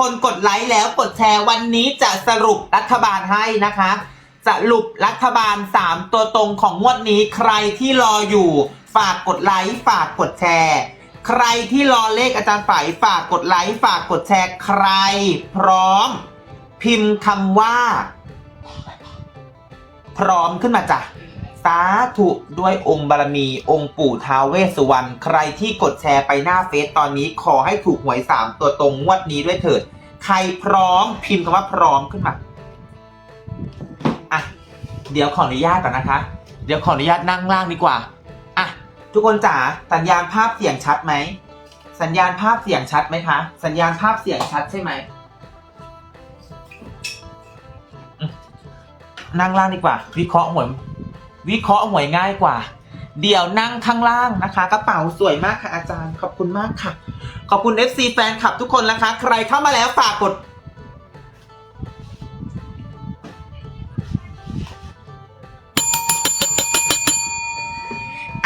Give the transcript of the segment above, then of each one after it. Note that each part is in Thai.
คนกดไลค์แล้วกดแชร์วันนี้จะสรุปรัฐบาลให้นะคะ สรุปรัฐบาล 3 ตัวตรงของงวดนี้ใครที่รออยู่ ฝากกดไลค์ฝากกดแชร์ ใครที่รอเลขอาจารย์ฝ่ายฝากกดไลค์ฝากกดแชร์ใคร พร้อม พิมพ์คำว่า พร้อมขึ้นมาจ้ะ สาธุด้วยองค์บารมี องค์ปู่ท้าวเวสสุวรรณใครที่กดแชร์ไปหน้าเฟซตอนนี้ขอให้ถูกหวยสามตัวตรงงวดนี้ด้วยเถิด ใครพร้อมพิมพ์คำว่าพร้อมขึ้นมาอะเดี๋ยวขออนุญาตก่อนนะคะ เดี๋ยวขออนุญาตนั่งล่างดีกว่าอะทุกคนจ๋าสัญญาณภาพเสียงชัดไหมสัญญาณภาพเสียงชัดไหมคะ สัญญาณภาพเสียงชัดใช่ไหมนั่งล่างดีกว่า วิเคราะห์หวย วิเคราะห์หวยง่ายกว่า เดี๋ยวนั่งข้างล่างนะคะ กระเป๋าสวยมากค่ะอาจารย์ขอบคุณมากค่ะ ขอบคุณ FC แฟนคลับทุกคนนะคะ ใครเข้ามาแล้วฝากกด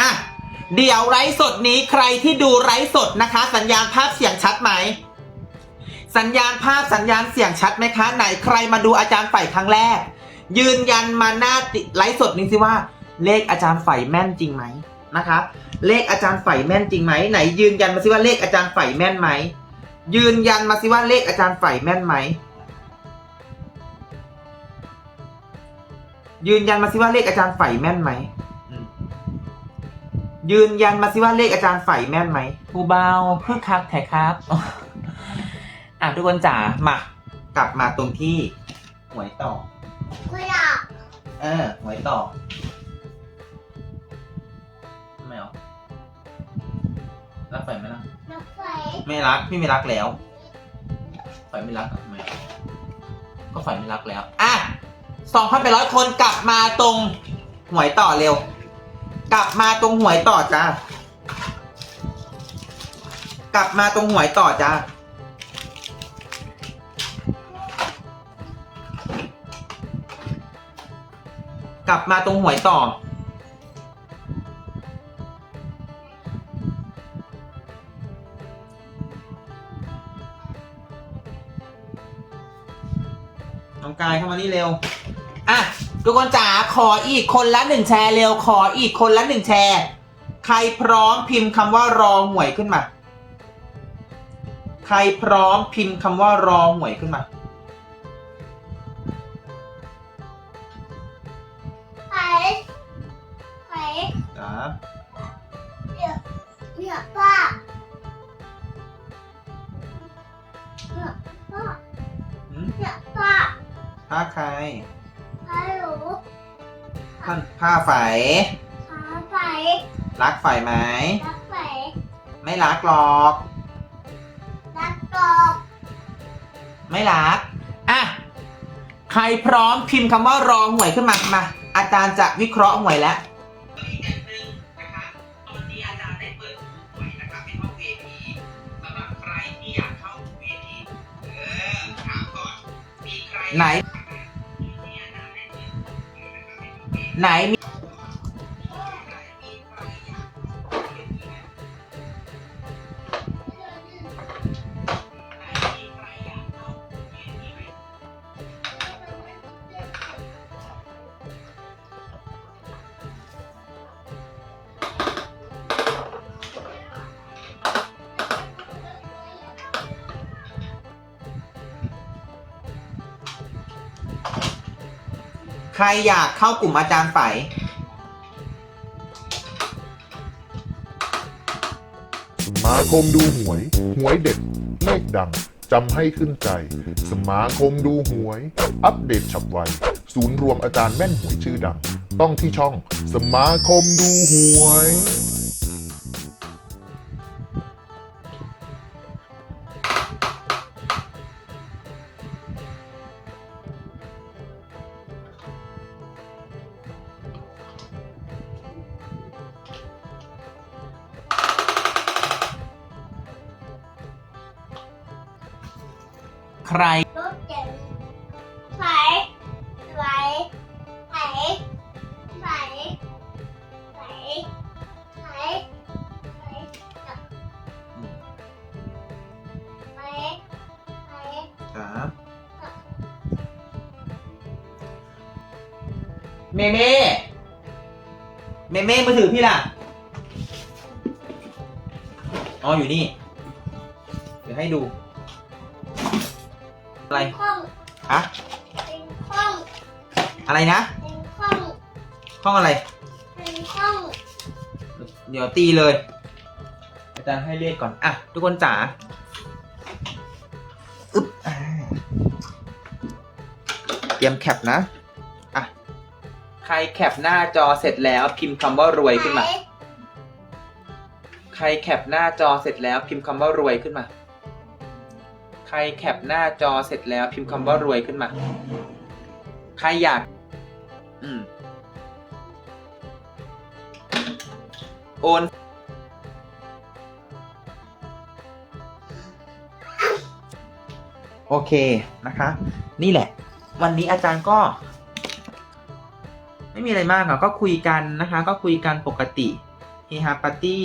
อะเดี๋ยวไลฟ์สดนี้ใครที่ดูไลฟ์สดนะคะ สัญญาณภาพเสียงชัดไหมสัญญาณภาพสัญญาณเสียงชัดไหมคะ ไหนใครมาดูอาจารย์ฝ่ายครั้งแรก ยืนยันมาหน้าติไลฟ์สดนี้สิว่า เลขอาจารย์ฝ่ายแม่นจริงไหมนะคะ เลขอาจารย์ฝ่ายแม่นจริงไหมไหน ยืนยันมาสิว่าเลขอาจารย์ฝ่ายแม่นไหมยืนยันมาสิว่าเลขอาจารย์ฝ่ายแม่นไหมยืนยันมาสิว่าเลขอาจารย์ฝ่ายแม่นไหมอืมยืนยันมาสิว่าเลขอาจารย์ฝ่ายแม่นไหมผู้เบาเพื่อคักแท้ครับอะทุกคนจ๋ามา กลับมาตรงที่หวยต่อ ไม่อยากเออหวยต่อทำไมอ๋อรักไฟไหมล่ะ นักไฟไม่รักพี่ไม่รักแล้วไฟไม่รักอะทำไมอะก็ไฟไม่รักแล้ว อะสองพันแปดร้อยคนกลับมาตรงหวยต่อเร็ว กลับมาตรงหวยต่อจ้ากลับมาตรงหวยต่อจ้า กลับมาตรงหวยต่อ น้องกายเข้ามานี่เร็ว อะ ทุกคนจ๋าขออีกคนละหนึ่งแชร์เร็ว ขออีกคนละหนึ่งแชร์ ใครพร้อมพิมพ์คำว่ารอหวยขึ้นมา ใครพร้อมพิมพ์คำว่ารอหวยขึ้นมา ผ้าใครฮัลโหลท่านผ้าไฝหาไฟรักไฝไหม รักไฟไม่รักหรอก รักกอบไม่รัก อะ ใครพร้อมพิมพ์คำว่ารอหวยขึ้นมา มา อาจารย์จะวิเคราะห์หวยแล้วไหน ไใครอยากเข้ากลุ่มอาจารย์ไฝสมาคมดูหวย หวยเด็ดเลขดัง จำให้ขึ้นใจ สมาคมดูหวย อัปเดตฉับไว ศูนย์รวมอาจารย์แม่นหวยชื่อดัง ต้องที่ช่อง สมาคมดูหวย รรถเก๋งไหลไหลไหลไหลไหลไหลไหลจับไหลไหลครับ เมเม่เมเม่มือถือพี่ล่ะ อ๋ออยู่นี่ เดี๋ยวให้ดู อะไรห้องฮะ เป็นห้องอะไรนะ เป็นห้องห้องอะไร เป็นห้องเดี๋ยวตีเลย อาจารย์ให้เลขก่อน อะ ทุกคนจ๋า อึ๊บอ่าเตรียมแคปนะ อะ ใครแคปหน้าจอเสร็จแล้วพิมพ์คำว่ารวยขึ้นมา ใครแคปหน้าจอเสร็จแล้วพิมพ์คำว่ารวยขึ้นมา ใครแคปหน้าจอเสร็จแล้วพิมพ์คำว่ารวยขึ้นมา ใครอยาก อืม โอนโอเคนะคะ นี่แหละ วันนี้อาจารย์ก็ ไม่มีอะไรมากค่ะก็คุยกันนะคะ ก็คุยกันปกติเฮฮาปาร์ตี้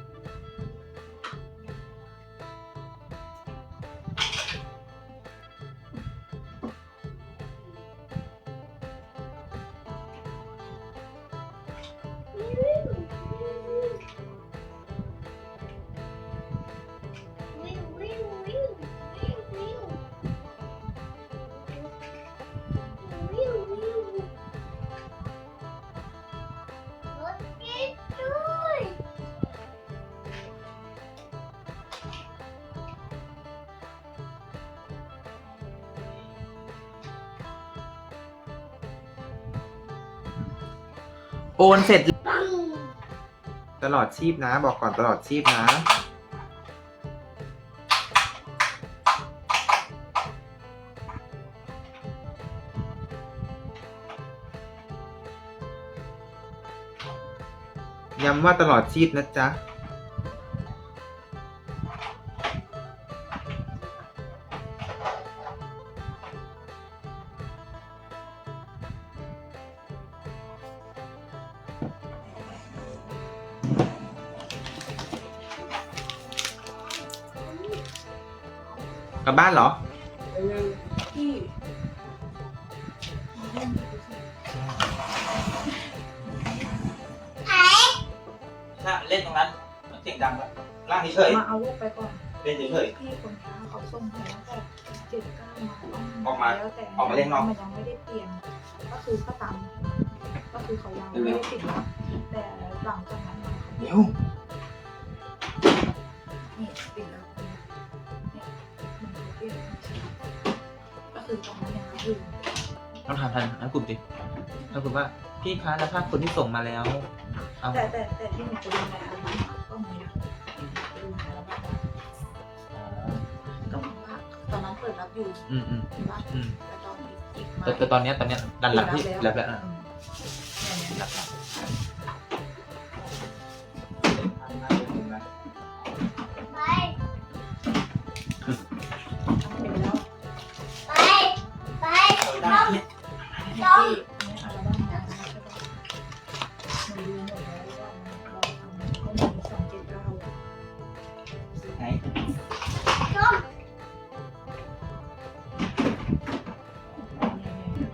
โอนเสร็จ ตลอดชีพนะ บอกก่อนตลอดชีพนะ ย้ำว่าตลอดชีพนะจ๊ะ ลับบ้านเหรอ ที่ไอ้ถ้าเล่นตรงนั้นมันเสียงดังแล้วล่างเฉยมาเอาลูกไปก่อนๆเล่นเฉย พี่คนค้าเขาส่งให้แล้วแต่เจ็ดเก้ามาต้องออกมาแล้วแต่ออกมาเล่นนอก มันยังไม่ได้เปลี่ยนก็คือก็ตามก็คือเขายังไม่ได้ติดรับแต่หลังจากนั้นมาๆเดี๋ยวนี่ติดแล้ว ก็คือตรงนี้ยังรับอยู่ต้องถามทันนะกลุ่มดิถ้ากลุ่มว่าพี่คะแล้วถ้าคนที่ส่งมาแล้ว เอาแต่แต่แต่ที่หนูจะดูในอัลบั้มก็มีนะไปดูในอัลบั้มก็ว่าตอนนั้นเปิดรับอยู่อืมอืมว่าอืมแต่ตอนนี้อีกมาแต่แต่ตอนเนี้ยตอนเนี้ยดันหลังที่แล้วแล้วอะอืมเนี่ยเนี่ยรับแล้วไ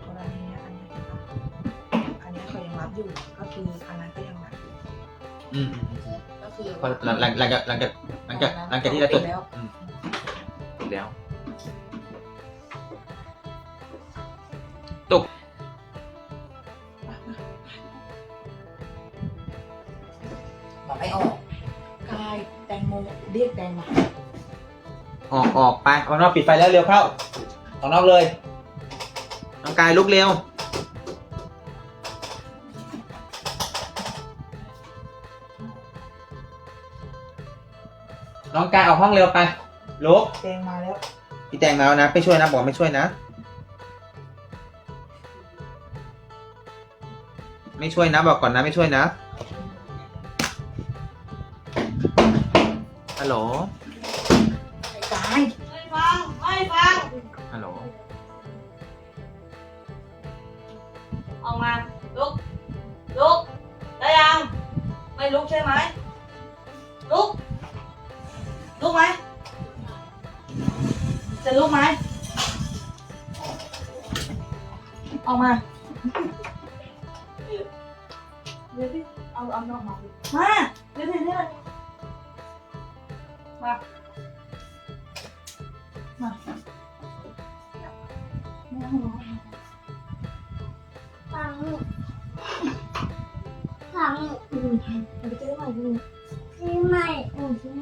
กรณีเนี้ยอันเนี้ยอันเนี้ยเขายังรับอยู่ก็คืออันนั้นก็ยังรับอยู่อืมอืมอืมก็คือพอหลังหลังหลังจากหลังจากหลังจากหลังจากที่เราจดแล้วอืมแล้ว ตก เรียกแตงมาออกออกไปออกนอกปิดไฟแล้วเร็วเข้า ออกนอกเลย น้องกายลุกเร็ว น้องกายออกห้องเร็วไป ลุกแตงมาแล้ว พี่แตงมาแล้วนะ ไม่ช่วยนะบอกไม่ช่วยนะ ไม่ช่วยนะบอกก่อนนะไม่ช่วยนะ ฮัลโหลตายไม่ฟัง ไม่ฟัง ฮัลโหล ออกมา ลุก ลุก ได้ยัง ไม่ลุกใช่ไหม ลุก ลุกไหม จะลุกไหม ออกมาเดี๋ยวพี่เอาเอาออกมามาเดี๋ยวเดี๋ยวเดี๋ย วมามาไม่เอาหรอกฟังฟังอืมไปเจอใหม่ดูที่ไม่อืมใช่ไหม